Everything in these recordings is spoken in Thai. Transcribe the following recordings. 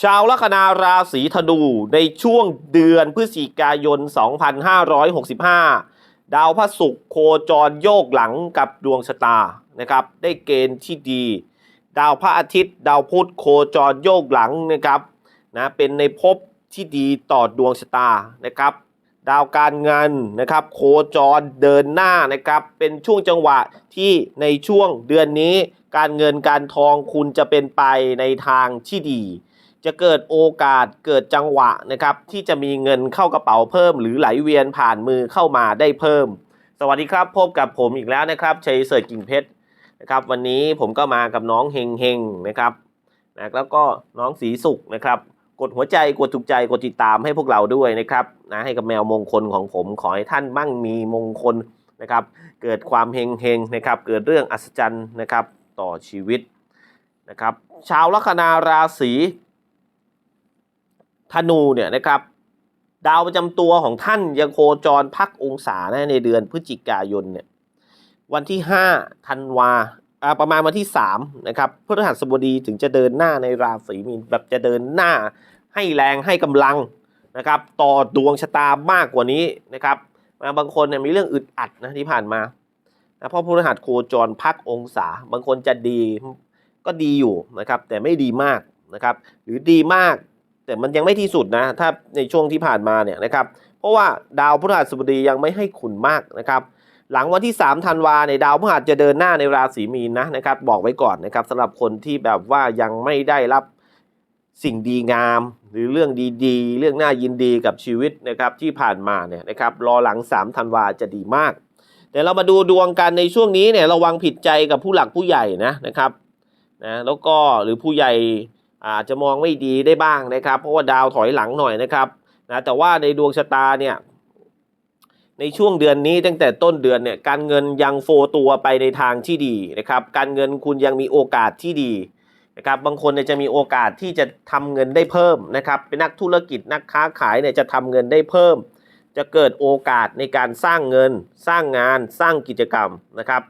ชาวลัคนาราศีธนูในช่วงเดือนพฤศจิกายน 2565 ดาวพระศุกร์โคจรโยกหลังกับดวงชะตานะครับ ได้เกณฑ์ที่ดี ดาวพระอาทิตย์ ดาวพุธโคจรโยกหลังนะครับนะเป็นในภพที่ดีต่อดวงชะตานะครับ ดาวการเงินนะครับ โคจรเดินหน้านะครับ เป็นช่วงจังหวะที่ในช่วงเดือนนี้การเงินการทองคุณจะเป็นไปในทางที่ดี จะเกิดโอกาสเกิดจังหวะนะครับที่จะมีเงินเข้ากระเป๋าเพิ่ม หรือไหลเวียนผ่านมือเข้ามาได้เพิ่ม สวัสดีครับพบกับผมอีกแล้วนะครับชัยเสิร์ชกิ่งเพชรนะครับวันนี้ผมก็มากับน้องเฮงเฮงนะครับนะแล้วก็น้องสีสุขนะครับ กดหัวใจกดถูกใจกดติดตามให้พวกเราด้วยนะครับนะให้กับแมวมงคลของผมขอให้ท่านมั่งมีมงคลนะครับเกิดความเฮงเฮงนะครับเกิดเรื่องอัศจรรย์นะครับต่อชีวิตนะครับชาวลัคนาราศี ธนูเนี่ยนะครับ ดาวประจำตัวของท่านยังโคจรพักองศานะในเดือนพฤศจิกายนเนี่ยวันที่5ธันวาประมาณวันที่3นะครับพฤหัสบดีถึงจะเดินหน้าในราศีมีนแบบจะเดินหน้าให้แรงให้กำลังนะครับ ต่อดวงชะตามากกว่านี้นะครับบางคนเนี่ยมีเรื่องอึดอัดนะที่ผ่านมาเพราะพฤหัสโคจรพักองศา บางคนจะดีก็ดีอยู่นะครับ แต่ไม่ดีมากนะครับ หรือดีมาก แต่มันยังไม่ที่สุดนะ ถ้าในช่วงที่ผ่านมาเนี่ยนะครับ เพราะว่าดาวพฤหัสบดียังไม่ให้ขุนมากนะครับหลังวันที่3ธันวาในดาวพฤหัสจะเดินหน้าในราศีมีนนะนะครับ บอกไว้ก่อนนะครับสำหรับคนที่แบบว่ายังไม่ได้รับสิ่งดีงาม หรือเรื่องดีๆ เรื่องน่ายินดีกับชีวิตนะครับที่ผ่านมาเนี่ยนะครับรอหลัง3ธันวาจะดีมากแต่เรามาดูดวงกันในช่วงนี้เนี่ยระวังผิดใจกับผู้หลักผู้ใหญ่นะนะครับนะแล้วก็หรือผู้ใหญ่ อาจจะมองไม่ดีได้บ้างนะครับ เพราะว่าดาวถอยหลังหน่อยนะครับนะแต่ว่าในดวงชะตาเนี่ยในช่วงเดือนนี้ตั้งแต่ต้นเดือนเนี่ยการเงินยังโฟตัวไปในทางที่ดีนะครับการเงินคุณยังมีโอกาสที่ดีนะครับบางคนเนี่ยจะมีโอกาสที่จะทำเงินได้เพิ่มนะครับเป็นนักธุรกิจนักค้าขายเนี่ยจะทำเงินได้เพิ่ม จะเกิดโอกาสในการสร้างเงิน สร้างงาน สร้างกิจกรรมนะครับ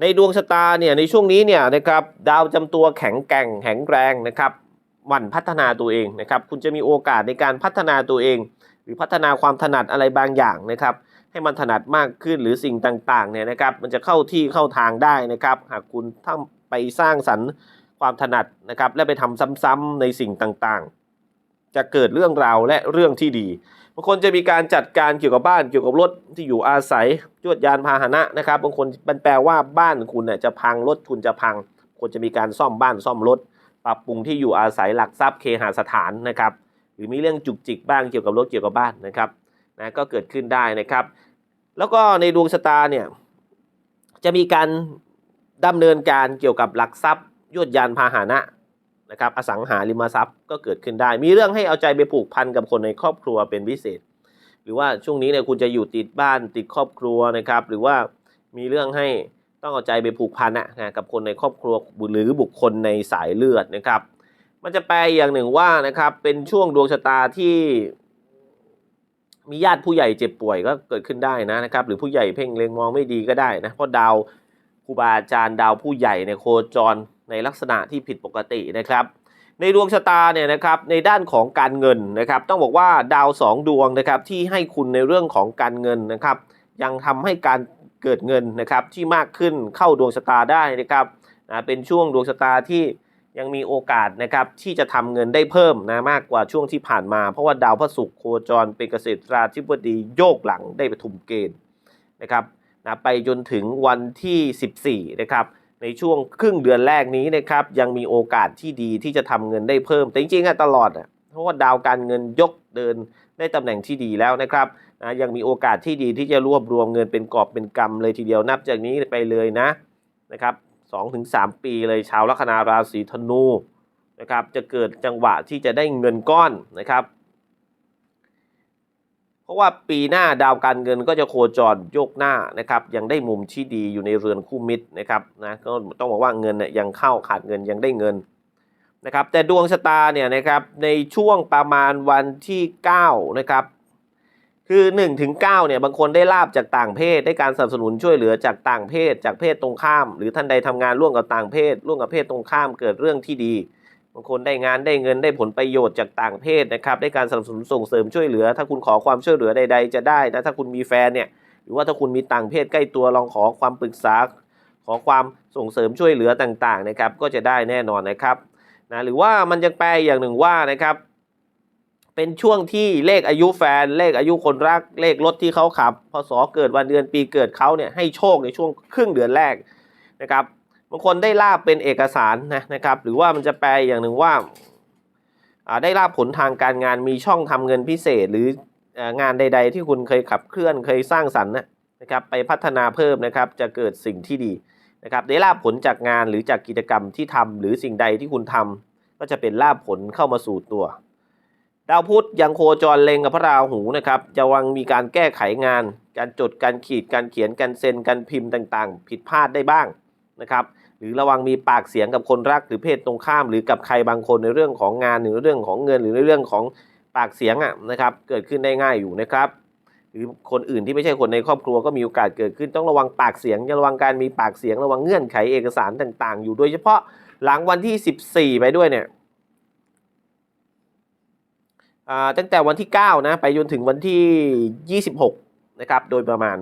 ในดวงชะตาเนี่ยในช่วงนี้เนี่ยนะครับดาวจำตัวแข็งแกร่งแข็งแรงนะครับหมั่นพัฒนาตัวเองนะครับคุณจะมีโอกาสในการพัฒนาตัวเอง หรือพัฒนาความถนัดอะไรบางอย่างนะครับให้มันถนัดมากขึ้นหรือสิ่งต่างๆเนี่ยนะครับมันจะเข้าที่เข้าทางได้นะครับหากคุณทำไปสร้างสรรค์ความถนัดนะครับและไปทำซ้ำๆในสิ่งต่างๆ จะเกิดเรื่องราวและเรื่องที่ดี บางคนจะมีการจัดการเกี่ยวกับบ้านเกี่ยวกับรถที่อยู่อาศัยยวดยานพาหนะนะครับ บางคนมันแปลว่าบ้านคุณเนี่ยจะพังรถคุณจะพังควรจะมีการซ่อมบ้านซ่อมรถปรับปรุงที่อยู่อาศัยหลักทรัพย์เคหสถานนะครับ หรือมีเรื่องจุกจิกบ้างเกี่ยวกับรถเกี่ยวกับบ้านนะครับนะก็เกิดขึ้นได้นะครับ แล้วก็ในดวงชะตาเนี่ยจะมีการดำเนินการเกี่ยวกับหลักทรัพย์ยวดยานพาหนะ นะครับอสังหาริมทรัพย์ก็เกิดขึ้นได้ มีเรื่องให้เอาใจไปผูกพันกับคนในครอบครัวเป็นพิเศษ หรือว่าช่วงนี้เนี่ยคุณจะอยู่ติดบ้านติดครอบครัวนะครับ หรือว่ามีเรื่องให้ต้องเอาใจไปผูกพันนะนะกับคนในครอบครัวหรือบุคคลในสายเลือดนะครับ มันจะแปลอย่างหนึ่งว่านะครับเป็นช่วงดวงชะตาที่มีญาติผู้ใหญ่เจ็บป่วยก็เกิดขึ้นได้นะนะครับ หรือผู้ใหญ่เพ่งเล็งมองไม่ดีก็ได้นะเพราะดาว ครูบาอาจารย์ดาวผู้ใหญ่ในโคจรในลักษณะที่ผิดปกตินะครับ ในดวงชะตาเนี่ยนะครับในด้านของการเงินนะครับ ต้องบอกว่าดาวสองดวงนะครับที่ให้คุณในเรื่องของการเงินนะครับ ยังทำให้การเกิดเงินนะครับที่มากขึ้นเข้าดวงชะตาได้นะครับนะเป็นช่วงดวงชะตาที่ยังมีโอกาสนะครับที่จะทำเงินได้เพิ่มนะมากกว่าช่วงที่ผ่านมา เพราะว่าดาวพระศุกร์โคจรเป็นเกษตราธิบดีโยกหลังได้ปฐุมเกณฑ์นะครับ นะไปจนถึงวันที่ 14 นะครับในช่วงครึ่งเดือนแรกนี้นะครับยังมีโอกาสที่ดีที่จะทำเงินได้เพิ่ม แต่จริงๆตลอดอะเพราะว่าดาวการเงินยกเดินได้ตำแหน่งที่ดีแล้วนะครับนะยังมีโอกาสที่ดีที่จะรวบรวมเงินเป็นกอบเป็นกำเลยทีเดียวนับจากนี้ไปเลยนะนะครับสองถึงสามปีเลยชาวลัคนาราศีธนูนะครับจะเกิดจังหวะที่จะได้เงินก้อนนะครับ เพราะว่าปีหน้าดาวการเงินก็จะโคจรโยกหน้านะครับ ยังได้มุมที่ดีอยู่ในเรือนคู่มิตรนะครับนะก็ต้องบอกว่าเงินเนี่ยยังเข้าขาดเงินยังได้เงินนะครับแต่ดวงชะตาเนี่ยนะครับในช่วงประมาณวันที่9นะครับคือ1ถึง9เนี่ยบางคนได้ลาบจากต่างเพศ ได้การสนับสนุนช่วยเหลือจากต่างเพศ จากเพศตรงข้าม หรือท่านใดทำงานร่วมกับต่างเพศ ร่วมกับเพศตรงข้ามเกิดเรื่องที่ดี บางคนได้งานได้เงินได้ผลประโยชน์จากต่างเพศนะครับได้การสนับสนุนส่งเสริมช่วยเหลือ ถ้าคุณขอความช่วยเหลือใด ๆ จะได้นะถ้าคุณมีแฟนเนี่ยหรือว่าถ้าคุณมีต่างเพศใกล้ตัวลองขอความปรึกษา ขอความส่งเสริมช่วยเหลือต่างๆนะครับก็จะได้แน่นอนนะครับนะหรือว่ามันยังแปลอย่างหนึ่งว่านะครับเป็นช่วงที่เลขอายุแฟน เลขอายุคนรักเลขรถที่เขาขับพศเกิดวันเดือนปีเกิดเขาเนี่ยให้โชคในช่วงครึ่งเดือนแรกนะครับางคนได้ลาบเป็นเอกสารนะนะครับ หรือว่ามันจะแปลอย่างหนึ่งว่าได้ลาบผลทางการงานมีช่องทำเงินพิเศษ หรืองานใด ๆ ที่คุณเคยขับเคลื่อนเคยสร้างสรรค์นะนะครับ ไปพัฒนาเพิ่มนะครับ จะเกิดสิ่งที่ดีนะครับ ได้ลาบผลจากงานหรือจากกิจกรรมที่ทำหรือสิ่งใดที่คุณทำก็จะเป็นลาบผลเข้ามาสู่ตัว ดาวพุธยังโคจรเล็งกับพระราหูนะครับ จะวังมีการแก้ไขงาน การจดการขีดการเขียนการเซ็นการพิมพ์ต่างๆ ผิดพลาดได้บ้างนะครับ หรือระวังมีปากเสียงกับคนรักหรือเพศตรงข้าม หรือกับใครบางคนในเรื่องของงานหรือเรื่องของเงินหรือในเรื่องของปากเสียงอะนะครับเกิดขึ้นได้ง่ายอยู่นะครับ หรือคนอื่นที่ไม่ใช่คนในครอบครัวก็มีโอกาสเกิดขึ้นต้องระวังปากเสียงระวังการมีปากเสียงระวังเงื่อนไขเอกสารต่างๆ อยู่โดยเฉพาะหลังวันที่ 14 ไปด้วยเนี่ยตั้งแต่วันที่ 9 นะไปจนถึงวันที่ 26 นะครับ โดยประมาณ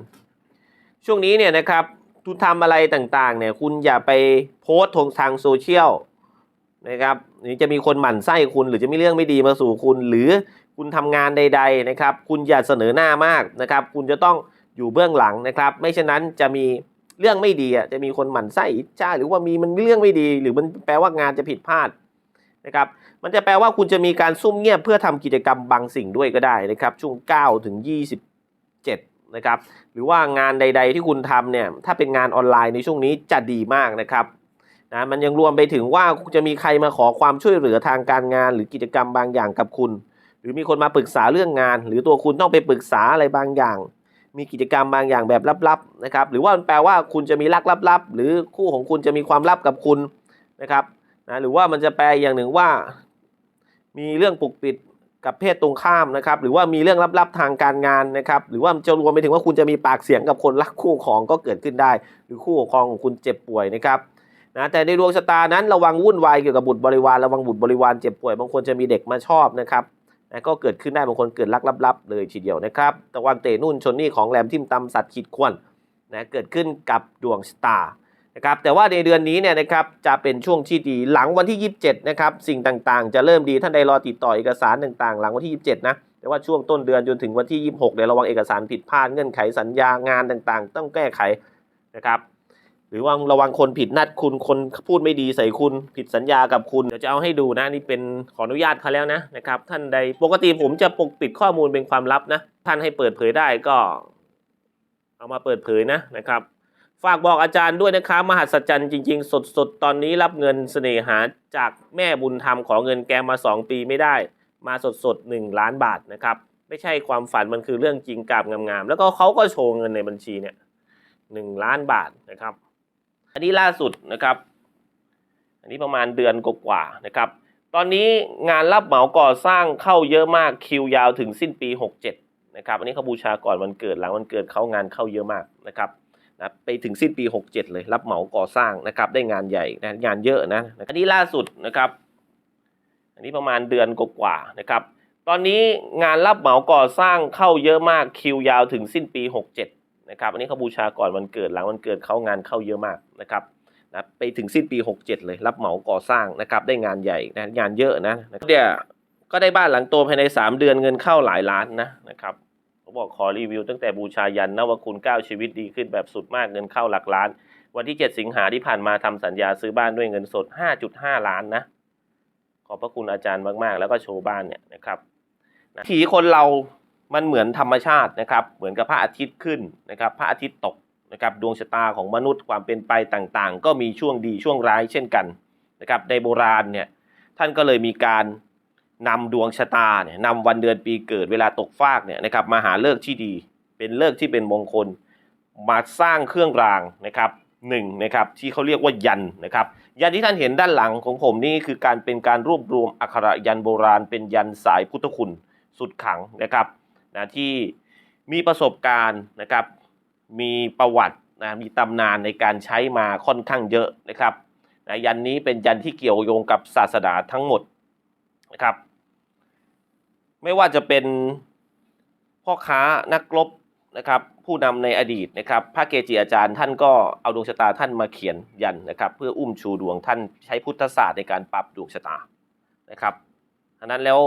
ช่วงนี้เนี่ยนะครับ ทุกทำอะไรต่างๆ เนี่ย คุณอย่าไปโพสต์ทางโซเชียลนะครับหรือจะมีคนหมั่นไส้คุณหรือจะมีเรื่องไม่ดีมาสู่คุณ หรือคุณทำงานใด ๆนะครับ คุณอย่าเสนอหน้ามากนะครับ คุณจะต้องอยู่เบื้องหลังนะครับ ไม่เช่นนั้นจะมีเรื่องไม่ดีอะจะมีคนหมั่นไส้อิจฉาหรือว่ามีมันเรื่องไม่ดี หรือมันแปลว่างานจะผิดพลาดนะครับ มันจะแปลว่าคุณจะมีการซุ่มเงียบเพื่อทำกิจกรรมบางสิ่งด้วยก็ได้นะครับ ช่วง9ถึง27 นะครับหรือว่างานใด ๆ ที่คุณทำเนี่ยถ้าเป็นงานออนไลน์ในช่วงนี้จะดีมากนะครับนะมันยังรวมไปถึงว่าจะมีใครมาขอความช่วยเหลือทางการงาน หรือกิจกรรมบางอย่างกับคุณ หรือมีคนมาปรึกษาเรื่องงาน หรือตัวคุณต้องไปปรึกษาอะไรบางอย่าง มีกิจกรรมบางอย่างแบบลับๆนะครับหรือว่ามันแปลว่าคุณจะมีรักลับๆ หรือคู่ของคุณจะมีความลับกับคุณนะครับนะหรือว่ามันจะแปลอย่างหนึ่งว่า มีเรื่องปกปิด กับเพศตรงข้ามนะครับหรือว่ามีเรื่องลับๆทางการงานนะครับหรือว่าจะรวมไปถึงว่าคุณจะมีปากเสียงกับคนรักคู่ของก็เกิดขึ้นได้ หรือคู่ครองของคุณเจ็บป่วยนะครับนะแต่ในดวงชะตานั้นระวังวุ่นวายเกี่ยวกับบุตรบริวารระวังบุตรบริวารเจ็บป่วยบางคนจะมีเด็กมาชอบนะครับนะก็เกิดขึ้นได้บางคนเกิดรักลับๆเลยทีเดียวนะครับตะวันเตะนุ่นชนนี่ของแหลมทิมตำสัตว์ขีดข่วนนะเกิดขึ้นกับดวงชะตา นะครับแต่ว่าในเดือนนี้เนี่ยนะครับจะเป็นช่วงที่ดีหลังวันที่ 27นะครับสิ่งต่างๆ จะเริ่มดีท่านใดรอติดต่อเอกสารต่างๆ หลังวันที่ 27นะแต่ว่าช่วงต้นเดือนจนถึงวันที่ 26เนี่ยระวังเอกสารผิดพลาดเงื่อนไขสัญญางานต่างๆ ต้องแก้ไขนะครับหรือว่าระวังคนผิดนัดคุณคนพูดไม่ดีใส่คุณผิดสัญญากับคุณเดี๋ยวจะเอาให้ดูนะนี่เป็นขออนุญาตเขาแล้วนะนะครับท่านใดปกติผมจะปกปิดข้อมูลเป็นความลับนะท่านให้เปิดเผยได้ก็ เอามาเปิดเผยนะนะครับ ฝากบอกอาจารย์ด้วยนะคะมหัศจรรย์จริง ๆ สดๆ ตอนนี้รับเงินเสน่หาจากแม่บุญธรรมขอเงินแกมา 2 ปีไม่ได้ มาสดๆ 1 ล้านบาทนะครับ ไม่ใช่ความฝันมันคือเรื่องจริงกาบงามๆ แล้วก็เขาก็โชว์เงินในบัญชีเนี่ยหนึ่งล้านบาทนะครับ อันนี้ล่าสุดนะครับ อันนี้ประมาณเดือนกว่าๆนะครับ ตอนนี้งานรับเหมาก่อสร้างเข้าเยอะมากคิวยาวถึงสิ้นปี 67นะครับอันนี้เขาบูชาก่อนวันเกิดหลังวันเกิดเขางานเข้าเยอะมากนะครับ นะไปถึงสิ้นปี 67 เลยรับเหมาก่อสร้างนะครับ ได้งานใหญ่นะงานเยอะนะ อันนี้ล่าสุดนะครับ อันนี้ประมาณเดือนกว่าๆนะครับ ตอนนี้งานรับเหมาก่อสร้างเข้าเยอะมากคิวยาวถึงสิ้นปี 67 นะครับ อันนี้เขาบูชาก่อนวันเกิดหลังวันเกิดเขางานเข้าเยอะมากนะครับนะไปถึงสิ้นปี 67 เลยรับเหมาก่อสร้างนะครับ ได้งานใหญ่นะงานเยอะนะเดี๋ยวก็ได้บ้านหลังโตภายใน 3 เดือนเงินเข้าหลายล้านนะนะครับ บอกขอรีวิวตั้งแต่บูชายันนะว่าคุณก้าวชีวิตดีขึ้นแบบสุดมากเงินเข้าหลักล้าน วันที่ 7 สิงหาที่ผ่านมาทำสัญญาซื้อบ้านด้วยเงินสด 5.5 ล้านนะ ขอบพระคุณอาจารย์มากๆ แล้วก็โชว์บ้านเนี่ยนะครับผีคนเรามันเหมือนธรรมชาตินะครับ เหมือนกับพระอาทิตย์ขึ้นนะครับ พระอาทิตย์ตกนะครับดวงชะตาของมนุษย์ความเป็นไปต่างๆ ก็มีช่วงดีช่วงร้ายเช่นกันนะครับในโบราณเนี่ยท่านก็เลยมีการ นำดวงชะตาเนี่ยนำวันเดือนปีเกิดเวลาตกฟากเนี่ยนะครับมาหาเลิกที่ดี เป็นเลิกที่เป็นมงคล มาสร้างเครื่องรางนะครับหนึ่งนะครับที่เขาเรียกว่ายันนะครับยันที่ท่านเห็นด้านหลังของผมนี่คือการเป็นการรวบรวมอักขระยันโบราณ เป็นยันสายพุทธคุณสุดขังนะครับนะที่มีประสบการณ์นะครับมีประวัตินะมีตำนานในการใช้มาค่อนข้างเยอะนะครับนะยันนี้เป็นยันที่เกี่ยวโยงกับศาสนาทั้งหมดนะครับ ไม่ว่าจะเป็นพ่อค้านักรบนะครับ ผู้นำในอดีตนะครับพระเกจิอาจารย์ท่านก็เอาดวงชะตาท่านมาเขียนยันนะครับ เพื่ออุ้มชูดวงท่านใช้พุทธศาสตร์ในการปรับดวงชะตานะครับฉะนั้นแล้ว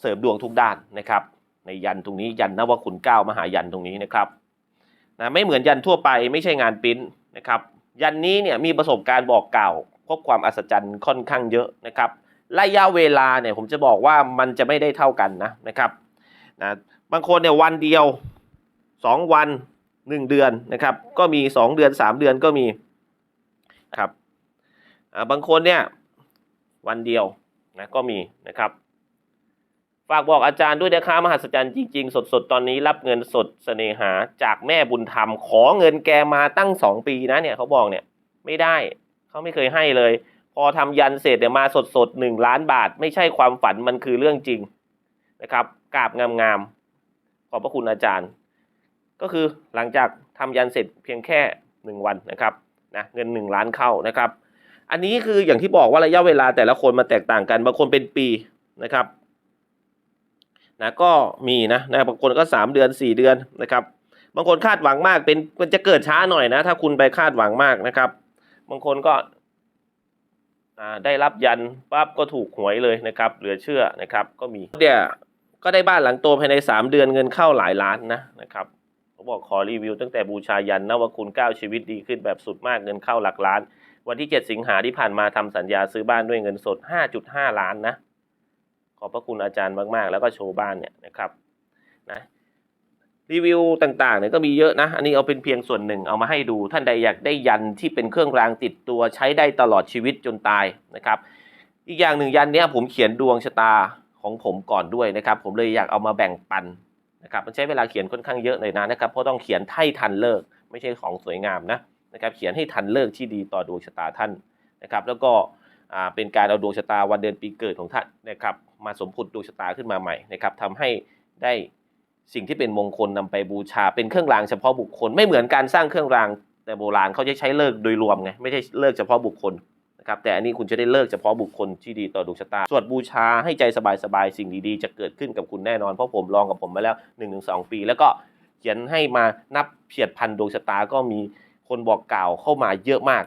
เสริมดวงทุกด้านนะครับ ในยันตรงนี้ยันนวขุนเก้ามหายันตรงนี้นะครับนะไม่เหมือนยันทั่วไปไม่ใช่งานปิ้นนะครับ ยันนี้เนี่ยมีประสบการณ์บอกกล่าวพบความอัศจรรย์ค่อนข้างเยอะนะครับ ระยะเวลาเนี่ยผมจะบอกว่ามันจะไม่ได้เท่ากันนะนะครับนะบางคนเนี่ยวันเดียวสองวันหนึ่งเดือนนะครับ ก็มีสองเดือนสามเดือนก็มีครับบางคนเนี่ยวันเดียวนะก็มีนะครับฝากบอกอาจารย์ด้วยนะคะมหัศจรรย์จริง ๆ สดๆ ตอนนี้รับเงินสดเสน่หาจากแม่บุญธรรม ขอเงินแกมาตั้งสองปีนะเนี่ยเขาบอกเนี่ยไม่ได้เขาไม่เคยให้เลย พอทำยันเสร็จเนี่ยมาสดๆหนึ่งล้านบาท ไม่ใช่ความฝันมันคือเรื่องจริงนะครับกราบงามๆขอบพระคุณอาจารย์ ก็คือหลังจากทำยันเสร็จเพียงแค่หนึ่งวันนะครับนะเงินหนึ่งล้านเข้านะครับ อันนี้คืออย่างที่บอกว่าระยะเวลาแต่ละคนมาแตกต่างกันบางคนเป็นปีนะครับนะก็มีนะนะบางคนก็สามเดือนสี่เดือนนะครับ บางคนคาดหวังมากเป็นมันจะเกิดช้าหน่อยนะ ถ้าคุณไปคาดหวังมากนะครับ บางคนก็ ได้รับยันปั๊บก็ถูกหวยเลยนะครับ เหลือเชื่อนะครับ ก็มีเดี๋ยก็ได้บ้านหลังโตภายในสามเดือนเงินเข้าหลายล้านนะนะครับผมบอกขอรีวิวตั้งแต่บูชายันนวคุณก้าชีวิตดีขึ้นแบบสุดมากเงินเข้าหลักล้าน วันที่ 7 สิงหาที่ผ่านมาทำสัญญาซื้อบ้านด้วยเงินสด 5.5 ล้านนะ ขอบพระคุณอาจารย์มากๆ แล้วก็โชว์บ้านเนี่ยนะครับ รีวิวต่างๆเนี่ยก็มีเยอะนะ อันนี้เอาเป็นเพียงส่วนหนึ่งเอามาให้ดูท่านใดอยากได้ยันที่เป็นเครื่องรางติดตัวใช้ได้ตลอดชีวิตจนตายนะครับ อีกอย่างหนึ่งยันเนี้ยผมเขียนดวงชะตาของผมก่อนด้วยนะครับ ผมเลยอยากเอามาแบ่งปันนะครับมันใช้เวลาเขียนค่อนข้างเยอะเลยนะนะครับเพราะต้องเขียนให้ทันเลิก ไม่ใช่ของสวยงามนะนะครับเขียนให้ทันเลิกที่ดีต่อดวงชะตาท่านนะครับ แล้วก็อ่าเป็นการเอาดวงชะตาวันเดือนปีเกิดของท่านนะครับมาสมพุทดวงชะตาขึ้นมาใหม่นะครับทำให้ได้ สิ่งที่เป็นมงคลนำไปบูชา เป็นเครื่องรางเฉพาะบุคคล ไม่เหมือนการสร้างเครื่องรางแต่โบราณเขาจะใช้เลิกโดยรวมไงไม่ใช่เลิกเฉพาะบุคคลนะครับแต่อันนี้คุณจะได้เลิกเฉพาะบุคคลที่ดีต่อดวงชะตาสวดบูชาให้ใจสบายๆสิ่งดีๆ จะเกิดขึ้นกับคุณแน่นอนเพราะผมลองกับผมมาแล้ว1นถึงสปี แล้วก็เขียนให้มานับเฉียดพันดวงชะตาก็มีคนบอกกล่าวเข้ามาเยอะมาก